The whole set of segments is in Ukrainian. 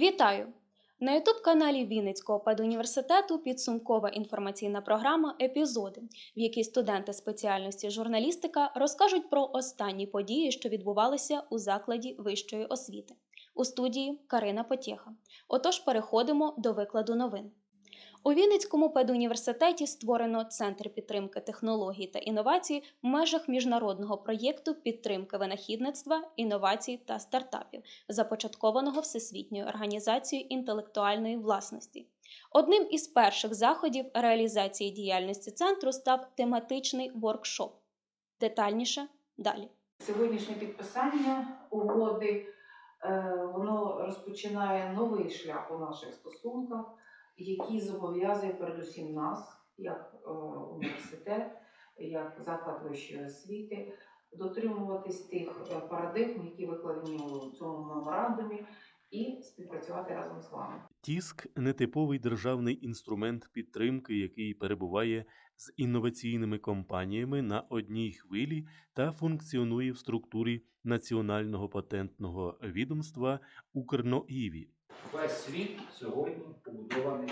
Вітаю! На ютуб-каналі Вінницького педуніверситету підсумкова інформаційна програма Епізоди, в якій студенти спеціальності журналістика розкажуть про останні події, що відбувалися у закладі вищої освіти. У студії Карина Потєха. Отож, переходимо до викладу новин. У Вінницькому педуніверситеті створено Центр підтримки технологій та інновацій в межах міжнародного проєкту підтримки винахідництва, інновацій та стартапів, започаткованого Всесвітньою організацією інтелектуальної власності. Одним із перших заходів реалізації діяльності центру став тематичний воркшоп. Детальніше далі. Сьогоднішнє підписання угоди е, воно розпочинає новий шлях у наших стосунках, який зобов'язує передусім нас, як е, університет, як заклад вищої освіти, дотримуватись тих е, парадигм, які викладені у цьому меморандумі, і співпрацювати разом з вами. Тіск нетиповий державний інструмент підтримки, який перебуває з інноваційними компаніями на одній хвилі та функціонує в структурі Національного патентного відомства Укрноіві. Весь світ сьогодні побудований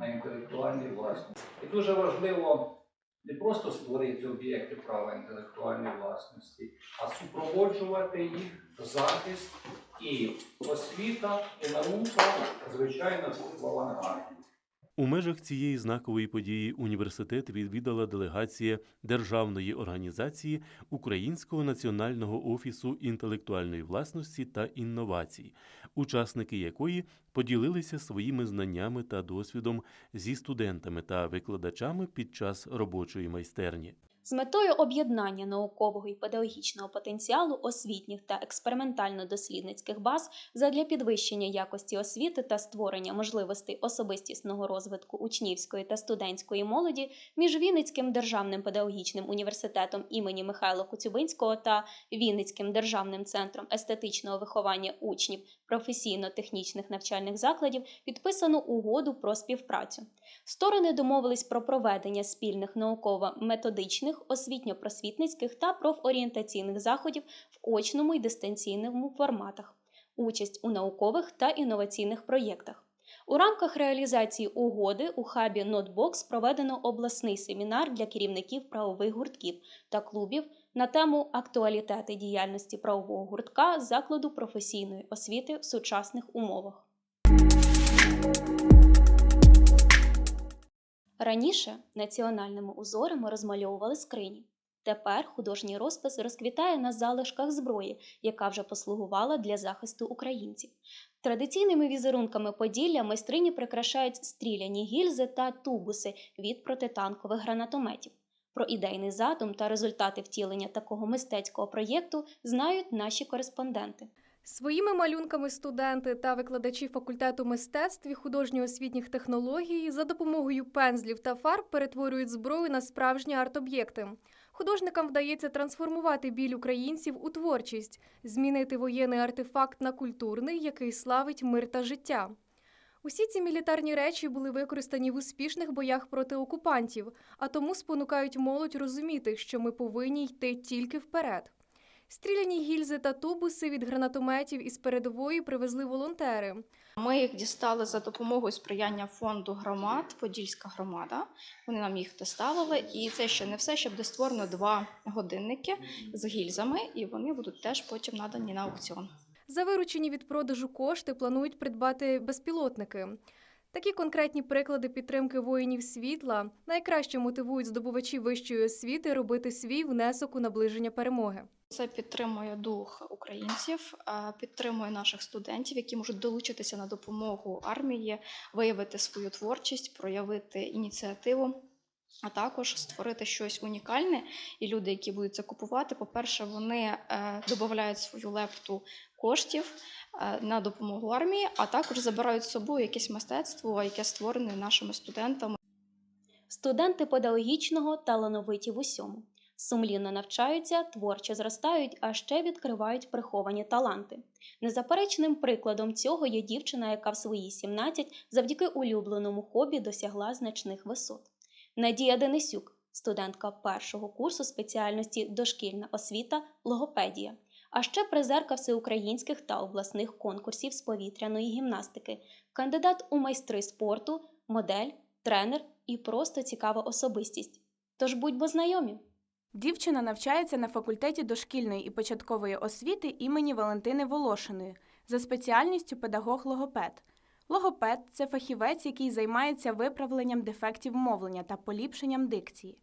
на інтелектуальній власності. І дуже важливо не просто створити об'єкти права інтелектуальної власності, а супроводжувати їх захист і освіта, і наука, звичайно, тут в авангарді. У межах цієї знакової події університет відвідала делегація державної організації Українського національного офісу інтелектуальної власності та інновацій, учасники якої поділилися своїми знаннями та досвідом зі студентами та викладачами під час робочої майстерні. З метою об'єднання наукового і педагогічного потенціалу освітніх та експериментально-дослідницьких баз задля підвищення якості освіти та створення можливостей особистісного розвитку учнівської та студентської молоді між Вінницьким державним педагогічним університетом імені Михайла Коцюбинського та Вінницьким державним центром естетичного виховання учнів професійно-технічних навчальних закладів підписано угоду про співпрацю. Сторони домовились про проведення спільних науково-методичних, освітньо-просвітницьких та профорієнтаційних заходів в очному і дистанційному форматах, участь у наукових та інноваційних проєктах. У рамках реалізації угоди у хабі Notebox проведено обласний семінар для керівників правових гуртків та клубів на тему актуалітети діяльності правового гуртка закладу професійної освіти в сучасних умовах. Раніше національними узорами розмальовували скрині. Тепер художній розпис розквітає на залишках зброї, яка вже послугувала для захисту українців. Традиційними візерунками Поділля майстрині прикрашають стріляні гільзи та тубуси від протитанкових гранатометів. Про ідейний задум та результати втілення такого мистецького проєкту знають наші кореспонденти. Своїми малюнками студенти та викладачі факультету мистецтв і художньо-освітніх технологій за допомогою пензлів та фарб перетворюють зброю на справжні арт-об'єкти. Художникам вдається трансформувати біль українців у творчість, змінити воєнний артефакт на культурний, який славить мир та життя. Усі ці мілітарні речі були використані в успішних боях проти окупантів, а тому спонукають молодь розуміти, що ми повинні йти тільки вперед. Стріляні гільзи та тубуси від гранатометів із передової привезли волонтери. Ми їх дістали за допомогою сприяння фонду громад, Подільська громада. Вони нам їх доставили. І це ще не все, ще буде створено два годинники з гільзами, і вони будуть теж потім надані на аукціон. За виручені від продажу кошти планують придбати безпілотники. Такі конкретні приклади підтримки воїнів світла найкраще мотивують здобувачів вищої освіти робити свій внесок у наближення перемоги. Це підтримує дух українців, підтримує наших студентів, які можуть долучитися на допомогу армії, виявити свою творчість, проявити ініціативу. А також створити щось унікальне, і люди, які будуть це купувати, по-перше, вони е, додають свою лепту коштів е, на допомогу армії, а також забирають з собою якесь мистецтво, яке створене нашими студентами. Студенти педагогічного талановиті в усьому. Сумлінно навчаються, творчо зростають, а ще відкривають приховані таланти. Незаперечним прикладом цього є дівчина, яка в свої 17 завдяки улюбленому хобі досягла значних висот. Надія Денисюк, студентка першого курсу спеціальності дошкільна освіта, логопедія. а ще призерка всеукраїнських та обласних конкурсів з повітряної гімнастики, кандидат у майстри спорту, модель, тренер і просто цікава особистість. Тож будьмо знайомі. Дівчина навчається на факультеті дошкільної і початкової освіти імені Валентини Волошиної за спеціальністю педагог-логопед. Логопед це фахівець, який займається виправленням дефектів мовлення та поліпшенням дикції.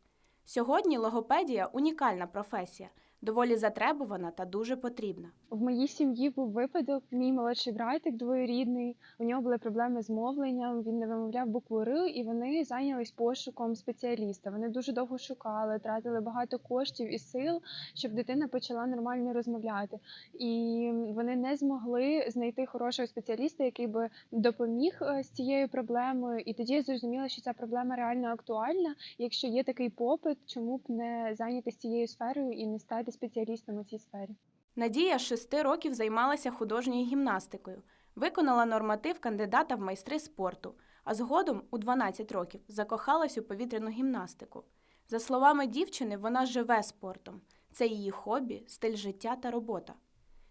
Сьогодні логопедія унікальна професія, доволі затребувана та дуже потрібна. В моїй сім'ї був випадок. Мій молодший братик двоюрідний. У нього були проблеми з мовленням. Він не вимовляв букву Р, і вони зайнялись пошуком спеціаліста. Вони дуже довго шукали, тратили багато коштів і сил, щоб дитина почала нормально розмовляти. І вони не змогли знайти хорошого спеціаліста, який би допоміг е, з цією проблемою. І тоді я зрозуміла, що ця проблема реально актуальна. Якщо є такий попит, чому б не зайнятися цією сферою і не стати спеціалістом у цій сфері? Надія з шести років займалася художньою гімнастикою, виконала норматив кандидата в майстри спорту, а згодом, у 12 років, закохалась у повітряну гімнастику. За словами дівчини, вона живе спортом. Це її хобі, стиль життя та робота.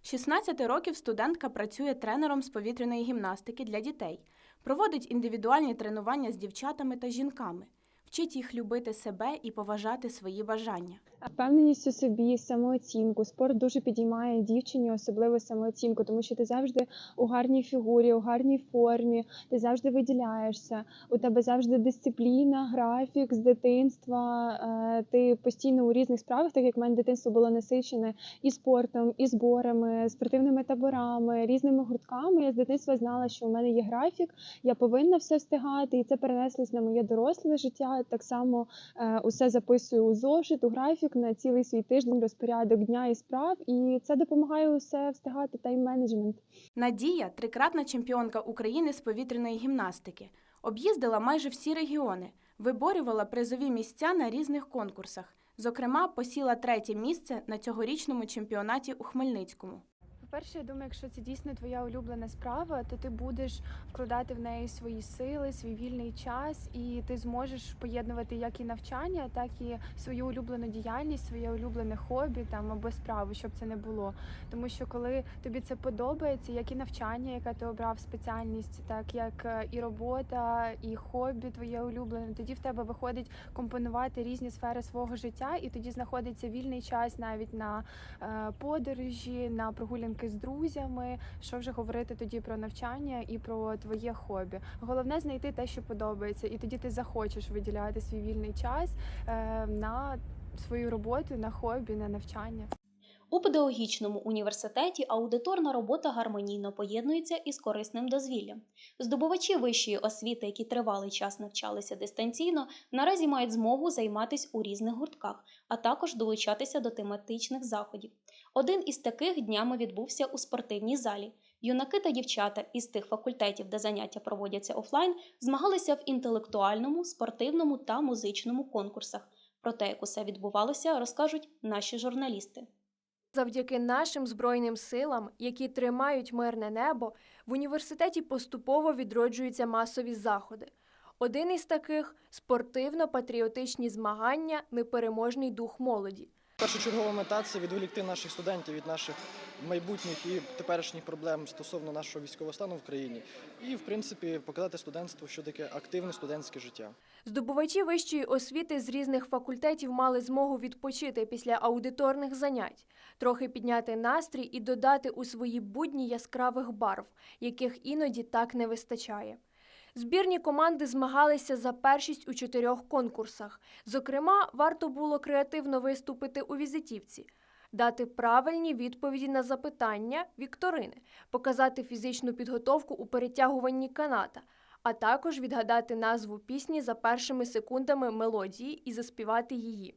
16 років студентка працює тренером з повітряної гімнастики для дітей, проводить індивідуальні тренування з дівчатами та жінками, вчить їх любити себе і поважати свої бажання. Впевненість у собі, самооцінку. Спорт дуже підіймає дівчині, особливо самооцінку, тому що ти завжди у гарній фігурі, у гарній формі, ти завжди виділяєшся. У тебе завжди дисципліна, графік з дитинства. е, Ти постійно у різних справах, так як в мене дитинство було насичене і спортом, і зборами, спортивними таборами, різними гуртками. Я з дитинства знала, що у мене є графік, я повинна все встигати, і це перенеслось на моє доросле життя. Так само е, усе записую у зошит, у графік на цілий свій тиждень, розпорядок дня і справ, і це допомагає усе встигати тайм-менеджмент. Надія трикратна чемпіонка України з повітряної гімнастики. Об'їздила майже всі регіони, виборювала призові місця на різних конкурсах. Зокрема, посіла третє місце на цьогорічному чемпіонаті у Хмельницькому. По-перше, я думаю, якщо це дійсно твоя улюблена справа, то ти будеш вкладати в неї свої сили, свій вільний час, і ти зможеш поєднувати як і навчання, так і свою улюблену діяльність, своє улюблене хобі там або справу, щоб це не було. Тому що коли тобі це подобається, як і навчання, яке ти обрав спеціальність, так як е, і робота, і хобі твоє улюблене, тоді в тебе виходить компонувати різні сфери свого життя, і тоді знаходиться вільний час навіть на е, подорожі, на прогулянки з друзями. Що вже говорити тоді про навчання і про твоє хобі. Головне знайти те, що подобається, і тоді ти захочеш виділяти свій вільний час е, на свою роботу, на хобі, на навчання. У педагогічному університеті аудиторна робота гармонійно поєднується із корисним дозвіллям. Здобувачі вищої освіти, які тривалий час навчалися дистанційно, наразі мають змогу займатися у різних гуртках, а також долучатися до тематичних заходів. Один із таких днями відбувся у спортивній залі. Юнаки та дівчата із тих факультетів, де заняття проводяться офлайн, змагалися в інтелектуальному, спортивному та музичному конкурсах. Про те, як усе відбувалося, розкажуть наші журналісти. Завдяки нашим збройним силам, які тримають мирне небо, в університеті поступово відроджуються масові заходи. Один із таких спортивно-патріотичні змагання Непереможний дух молоді. Першочергова мета це відволікти наших студентів від наших майбутніх і теперішніх проблем стосовно нашого військового стану в країні, і в принципі показати студентству, що таке активне студентське життя. Здобувачі вищої освіти з різних факультетів мали змогу відпочити після аудиторних занять, трохи підняти настрій і додати у свої будні яскравих барв, яких іноді так не вистачає. Збірні команди змагалися за першість у чотирьох конкурсах. Зокрема, варто було креативно виступити у візитівці, дати правильні відповіді на запитання вікторини, показати фізичну підготовку у перетягуванні каната, а також відгадати назву пісні за першими секундами мелодії і заспівати її.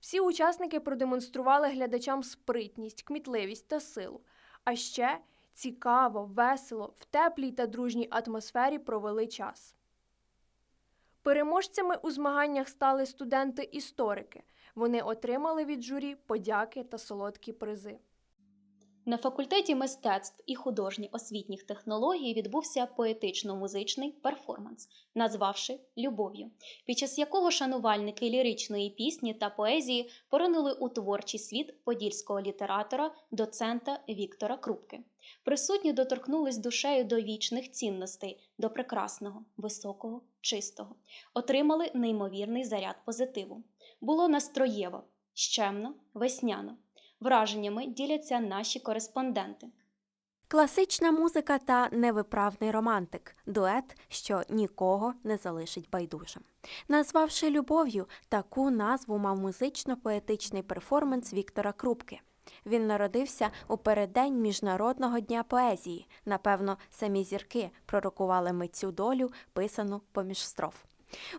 Всі учасники продемонстрували глядачам спритність, кмітливість та силу. А ще цікаво, весело, в теплій та дружній атмосфері провели час. Переможцями у змаганнях стали студенти-історики. Вони отримали від журі подяки та солодкі призи. На факультеті мистецтв і художньо освітніх технологій відбувся поетично-музичний перформанс, назвавши Любов'ю, під час якого шанувальники ліричної пісні та поезії поринули у творчий світ подільського літератора, доцента Віктора Крупки. Присутні доторкнулись душею до вічних цінностей, до прекрасного, високого, чистого, отримали неймовірний заряд позитиву. Було настроєво, щемно, весняно. Враженнями діляться наші кореспонденти. Класична музика та невиправний романтик дует, що нікого не залишить байдужим. Назвавши любов'ю, таку назву мав музично-поетичний перформанс Віктора Крупки. Він народився у переддень Міжнародного дня поезії. Напевно, самі зірки пророкували митцю долю, писану поміж строф.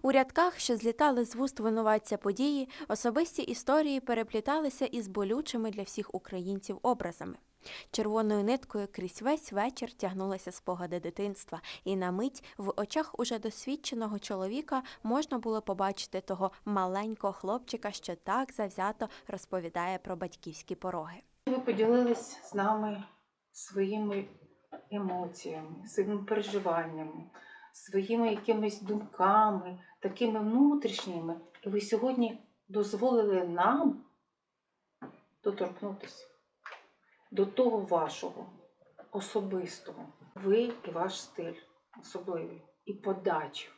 У рядках, що злітали з вуст винуватця події, особисті історії перепліталися із болючими для всіх українців образами. Червоною ниткою крізь весь вечір тягнулися спогади дитинства, і на мить в очах уже досвідченого чоловіка можна було побачити того маленького хлопчика, що так завзято розповідає про батьківські пороги. Ви поділились з нами своїми емоціями, своїми переживаннями, своїми якимись думками, такими внутрішніми. І ви сьогодні дозволили нам доторкнутися до того вашого особистого. Ви і ваш стиль особливий, і подача,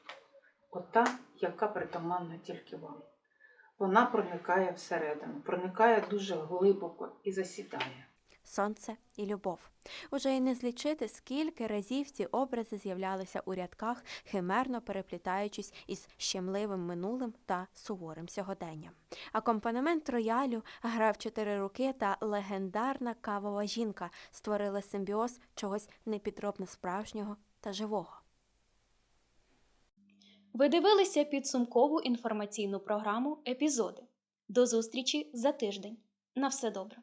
ота, яка притаманна тільки вам. Вона проникає всередину, проникає дуже глибоко і засідає. Сонце і любов. Уже й не злічити, скільки разів ці образи з'являлися у рядках, химерно переплітаючись із щемливим минулим та суворим сьогоденням. Акомпанемент роялю, гра в чотири руки та легендарна кавова жінка створили симбіоз чогось непідробно справжнього та живого. Ви дивилися підсумкову інформаційну програму Епізоди. До зустрічі за тиждень. На все добре.